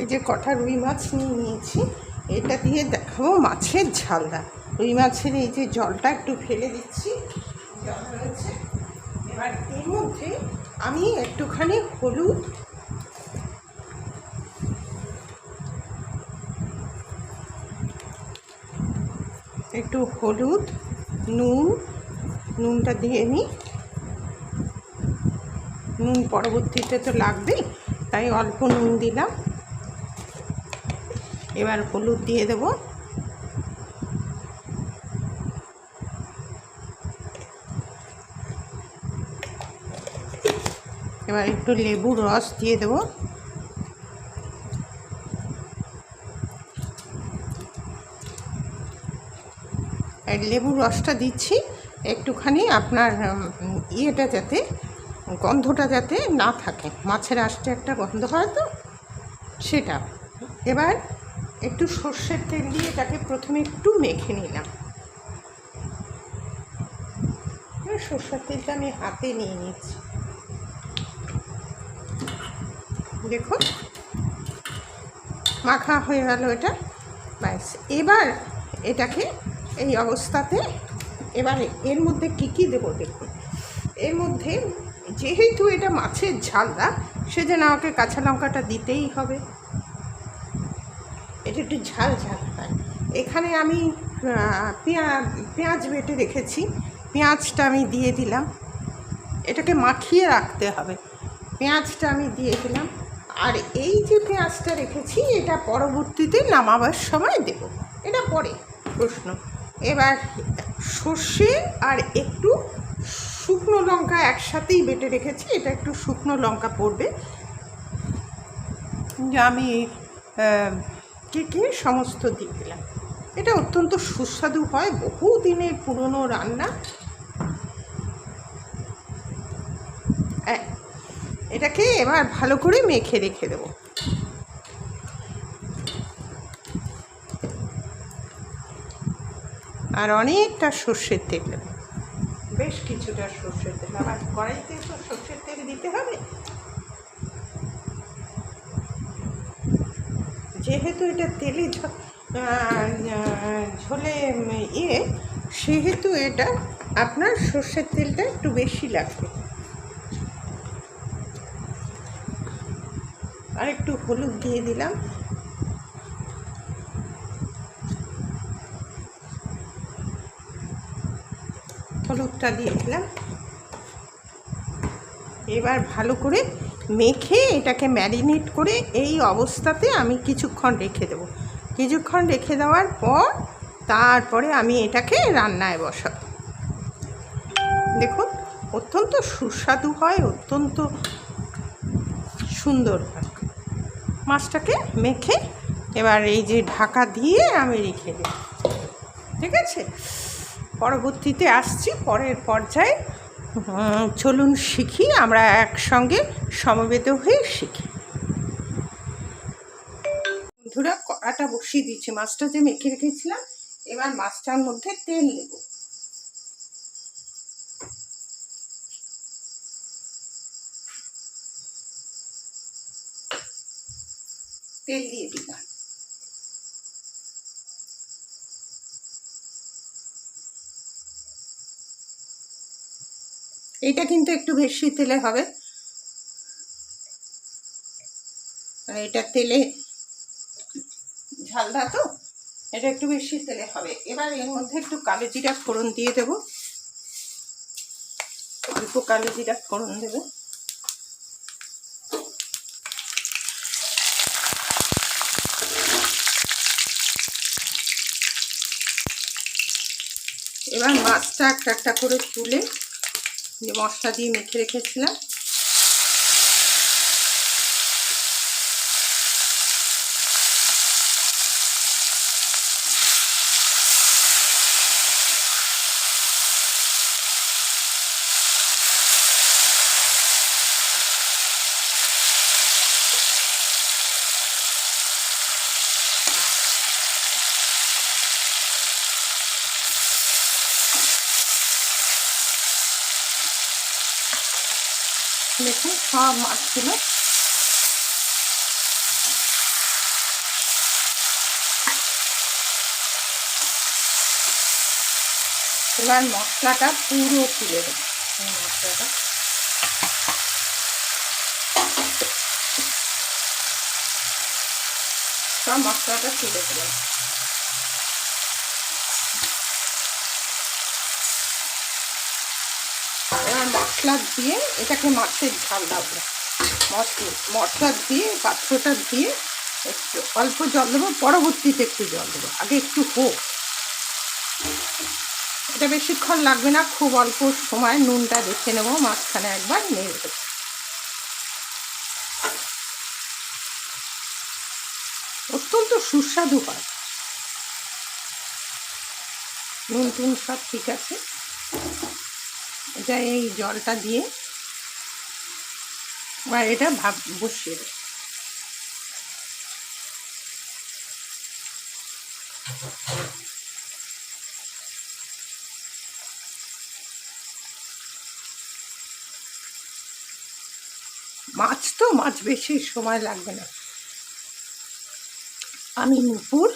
এই যে কটা রুই মাছ নিয়ে নিয়েছি, এটা দিয়ে দেখাবো মাছের ঝালদা রুই মাছের এই যে জলটা একটু ফেলে দিচ্ছি এবার এর মধ্যে আমি একটুখানি হলুদ একটু হলুদ, নুন, নুনটা দিয়ে নিই নুন পরবর্তীতে তো লাগবেই, তাই অল্প নুন দিলাম। এবার হলুদ দিয়ে দেব। এবার একটু লেবুর রস দিয়ে দেব। লেবুর রসটা দিচ্ছি একটুখানি আপনার ইয়েটা যাতে, গন্ধটা যাতে না থাকে। মাছের আসতে একটা গন্ধ হয় তো সেটা। এবার একটু সর্ষের তেল দিয়ে এটাকে প্রথমে একটু মেখে নিলাম। সর্ষের তেলটা আমি হাতে নিয়ে নিচ্ছি। দেখুন মাখা হয়ে গেল এটা। ব্যাস, এবার এটাকে এই অবস্থাতে এবার এর মধ্যে কী কী দেবো দেখুন এর মধ্যে যেহেতু এটা মাছের ঝালদা সেজন্য আমাকে কাঁচা লঙ্কাটা দিতেই হবে। এটা একটু ঝাল ঝাল হয়। এখানে আমি আহ, পেঁয়া পেঁয়াজ বেটে রেখেছি। পেঁয়াজটা আমি দিয়ে দিলাম। এটাকে মাখিয়ে রাখতে হবে। পেঁয়াজটা আমি দিয়ে দিলাম। আর এই যে পেঁয়াজটা রেখেছি এটা পরবর্তীতে নামাবার সময় দেব। এটা পরে প্রশ্ন। এবার সর্ষে আর একটু শুকনো লঙ্কা একসাথেই বেটে রেখেছি। এটা একটু শুকনো লঙ্কা পড়বে। আমি কে সমস্ত দিয়ে দিলাম এটা অত্যন্ত সুস্বাদু হয়, বহু দিনের পুরনো রান্না। এটাকে এবার ভালো করে মেখে রেখে দেবো। আর অনেকটা সর্ষের তেল। দেবো বেশ কিছুটা সর্ষের তেল। আবার কড়াইতে তো সর্ষের তেল দিতে হবে? যেহেতু এটা তেলে ঝোলে ইয়ে সেহেতু এটা আপনার সর্ষের তেলটা একটু বেশি লাগবে। আর একটু হলুদ দিয়ে দিলাম। হলুদটা দিয়ে দিলাম। এবার ভালো করে মেখে এটাকে ম্যারিনেট করে এই অবস্থাতে আমি কিছুক্ষণ রেখে দেবো। কিছুক্ষণ রেখে দেওয়ার পর তারপরে আমি এটাকে রান্নায় বসাবো। দেখুন, অত্যন্ত সুস্বাদু হয়, অত্যন্ত সুন্দর হয়। মাছটাকে মেখে এবার এই যে ঢাকা দিয়ে আমি রেখে দিই ঠিক আছে? পরবর্তীতে আসছি, পরের পর্যায়ে চলুন শিখি, আমরা একসঙ্গে সমবেত হয়ে শিখি। বন্ধুরা, কড়াটা বসিয়ে দিচ্ছি মাছটা যে মেখে রেখেছিলাম, এবার মাছটার মধ্যে তেল নেব। তেল দিয়ে দিলাম। এটা কিন্তু একটু বেশি তেলে হবে। আর এটা তেলে ঝালদা তো, এটা একটু বেশি তেলে হবে। এবার এর মধ্যে একটু কালো জিরা ফোড়ন দিয়ে দেবো। অল্প কালো জিরা ফোড়ন দেবো। এবার মাছটা একটা একটা করে তুলে যে মশলা দিয়ে মেখে রেখেছিলাম। দেখুন সব মাছগুলো। এবার মশলাটা পুরো খুলে মশলাটা। সব মশলাটা তুলে দিলাম মশলা দিয়ে এটাকে মাছের ঝাল দেবো মশলা দিয়ে, পাত্রটা দিয়ে একটু অল্প জল দেবো, পরবর্তীতে একটু জল দেবো। আগে একটু হোক। এটা বেশিক্ষণ লাগবে না, খুব অল্প সময় নুনটা দেখে নেব, মাঝখানে একবার নেড়ে দেবো। অত্যন্ত সুস্বাদু হয়। নুন টুন সব ঠিক আছে। এটা এই জলটা দিয়ে বা এটা ভাব বসিয়ে দেবো মাছ তো মাছ বেশি সময় লাগবে না। আমি নুপুর,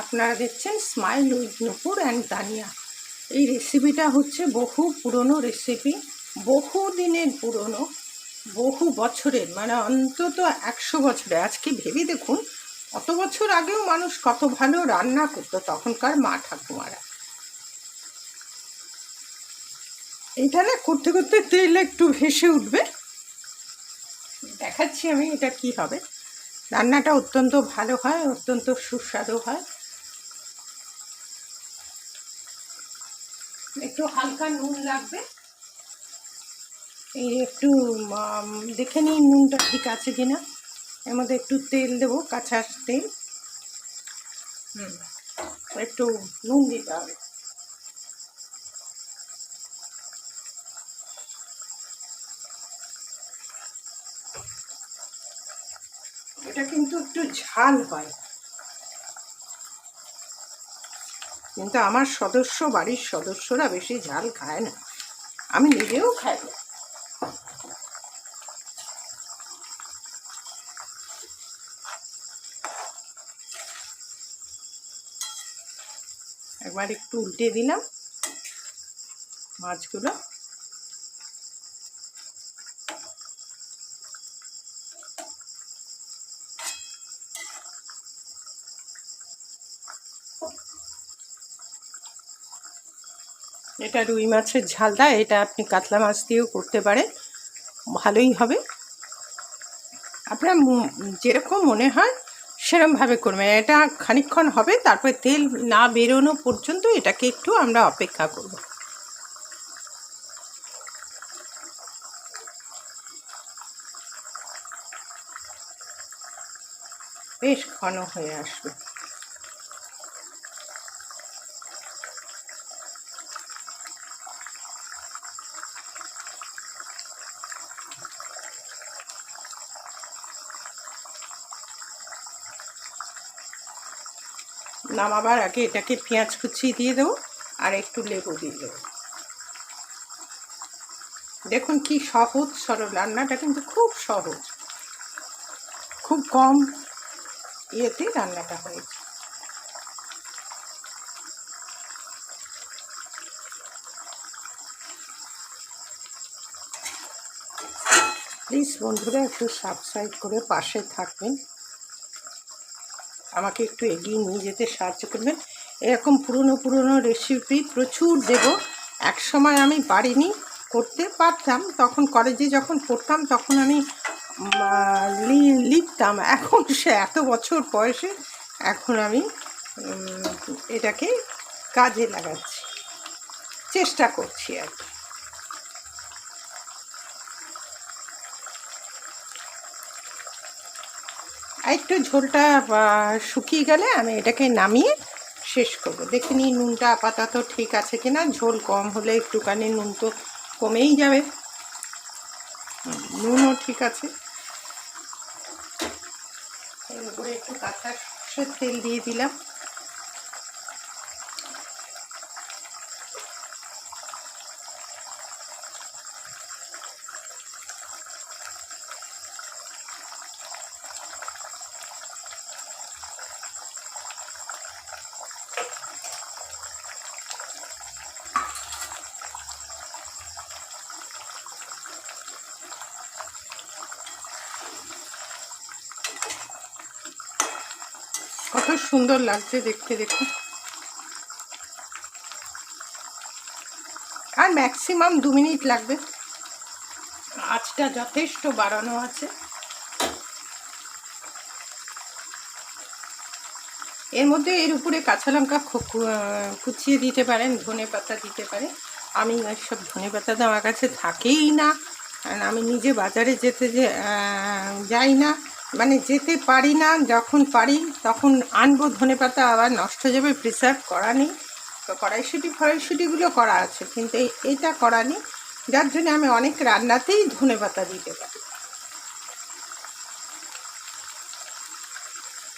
আপনারা দেখছেন smile with Nupur and Dania. এই রেসিপিটা হচ্ছে বহু পুরনো রেসিপি বহু দিনের পুরনো, বহু বছরের মানে অন্তত একশো বছরে আজকে ভেবে দেখুন, কত বছর আগেও মানুষ কত ভালো রান্না করতো তখনকার মা ঠাকুমারা। এটা না করতে করতে তেল একটু ভেসে উঠবে। দেখাচ্ছি আমি এটা কি হবে। রান্নাটা অত্যন্ত ভালো হয়, অত্যন্ত সুস্বাদু হয়। একটু হালকা নুন লাগবে। এই একটু দেখে নিই নুনটা ঠিক আছে কিনা। এর মধ্যে একটু তেল দেবো কাঁচা তেল। হুম। একটু নুন দিতে হবে। এটা কিন্তু একটু ঝাল হয়। কিন্তু আমার সদস্য, বাড়ির সদস্যরা বেশি ঝাল খায় না। আমি নিজেও খাই না। একবার একটু উল্টে দিলাম। মাছগুলো এটা রুই মাছের ঝালটা এটা আপনি কাতলা মাছ দিয়েও করতে পারেন। ভালোই হবে। আপনার যেরকম মনে হয় সেরমভাবে করবেন। এটা খানিক্ষণ হবে, তারপরে তেল না বেরোনো পর্যন্ত এটাকে একটু আমরা অপেক্ষা করব। বেশ ঘন হয়ে আসবে। নামাবার আগে এটাকে পেঁয়াজ কুচি দিয়ে দেবো আর একটু লেবু দিয়ে দেবো। দেখুন কি সহজ সরল, রান্নাটা কিন্তু খুব সহজ। খুব কম ইয়েতে রান্নাটা হয়েছে। প্লিজ বন্ধুরা, একটু সাবস্ক্রাইব করে পাশে থাকবেন। আমাকে একটু এগিয়ে নিয়ে যেতে সাহায্য করবেন। এরকম পুরনো পুরনো রেসিপি প্রচুর দেব। এক সময় আমি পারিনি করতে পারতাম। তখন কলেজে যখন পড়তাম, তখন আমি লিখতাম। এখন সে এত বছর বয়সে এখন আমি এটাকে কাজে লাগাচ্ছি। চেষ্টা করছি আর কি। একটু ঝোলটা শুকিয়ে গেলে আমি এটাকে নামিয়ে শেষ করব। দেখে নিই নুনটা আপাতত ঠিক আছে কি না ঝোল কম হলে একটুখানি নুন তো কমেই যাবে। নুনও ঠিক আছে। এর উপরে একটু কাঁচা তেল দিয়ে দিলাম। কত সুন্দর লাগছে দেখতে দেখুন আর ম্যাক্সিমাম দু মিনিট লাগবে। আঁচটা যথেষ্ট বাড়ানো আছে। এর মধ্যে এর উপরে কাঁচা লঙ্কা কুচিয়ে দিতে পারেন, ধনে পাতা দিতে পারেন। আমি সব ধনে পাতা তো আমার কাছে থাকেই না। আমি নিজে বাজারে যেতে যাই না। মানে যেতে পারি না, যখন পারি তখন আনব, ধনে পাতা আবার নষ্ট হয়ে যাবে প্রিসার্ভ করা নেই। তো কড়াইশুটি, ফড়াইশুটিগুলো করা আছে, কিন্তু এইটা করা নেই। যার জন্য আমি অনেক রান্নাতেই ধনে পাতা দিতে পারি।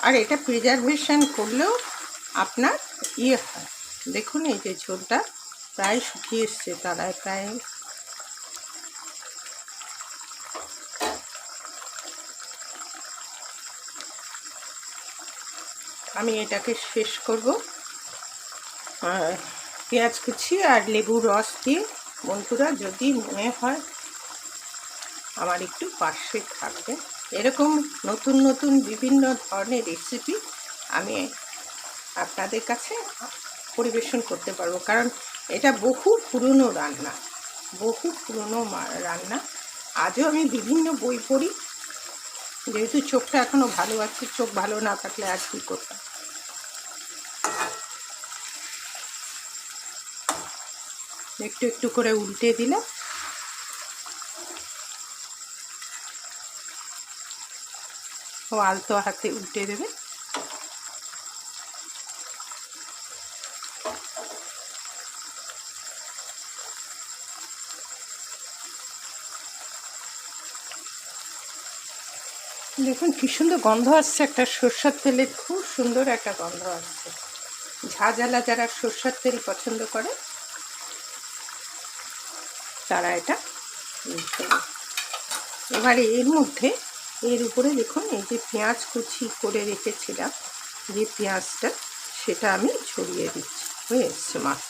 আর এটা প্রিজারভেশন করলেও আপনার ইয়ে হয়। দেখুন, এই যে ঝোলটা প্রায় শুকিয়ে এসছে তারায় প্রায় আমি এটাকে শেষ করব। পেঁয়াজ কুচি আর লেবুর রস দিয়ে, বন্ধুরা যদি মনে হয় আমার একটু পাশে থাকবে। এরকম নতুন নতুন বিভিন্ন ধরনের রেসিপি আমি আপনাদের কাছে পরিবেশন করতে পারব। কারণ এটা বহু পুরনো রান্না, বহু পুরনো রান্না। আজও আমি বিভিন্ন বই পড়ি যেহেতু চোখটা এখনও ভালো আছে, চোখ ভালো না থাকলে আর কী করতাম একটু একটু করে উল্টে দিলে ও আলতো হাতে উল্টে দেবে। দেখুন কি সুন্দর গন্ধ আসছে, একটা সর্ষার তেলের খুব সুন্দর একটা গন্ধ আসছে। ঝাঁঝালা যারা সর্ষার তেল পছন্দ করে, তারা এটা। এবারে এর মধ্যে, এর উপরে দেখুন এই যে পেঁয়াজ কুচি করে রেখেছিলাম, যে পেঁয়াজটা সেটা আমি ছড়িয়ে দিচ্ছি। হয়ে এসছে মাছ।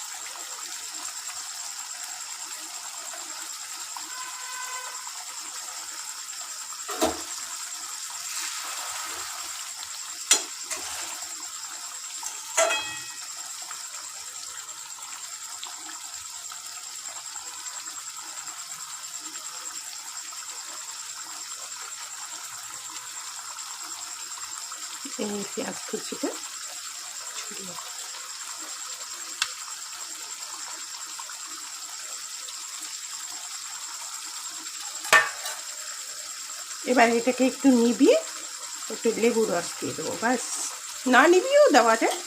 এই পেঁয়াজ কুচিটা ছড়িয়ে। এবার এটাকে একটু নিবিয়ে একটু লেবু রস দিয়ে দেবো, ব্যাস। না নিবিয়েও দেওয়া যায়।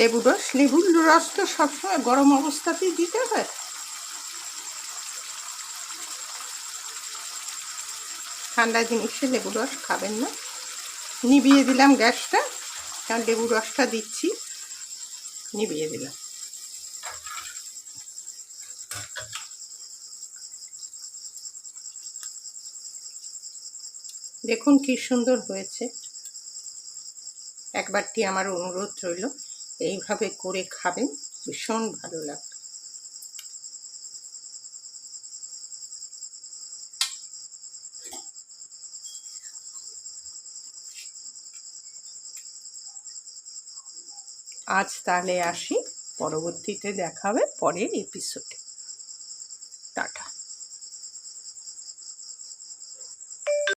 লেবু রস লেবুর রস তো সবসময় গরম অবস্থাতেই দিতে হয়। ঠান্ডা জিনিসে লেবু রস খাবেন না। নিভিয়ে দিলাম গ্যাসটা, কারণ লেবু রসটা দিচ্ছি। নিভিয়ে দিলাম। দেখুন কি সুন্দর হয়েছে। একবারটি আমার অনুরোধ রইল, এইভাবে করে খাবেন, ভীষণ ভালো লাগবে। আজ তাহলে আসি। পরবর্তীতে দেখাবে পরের এপিসোডে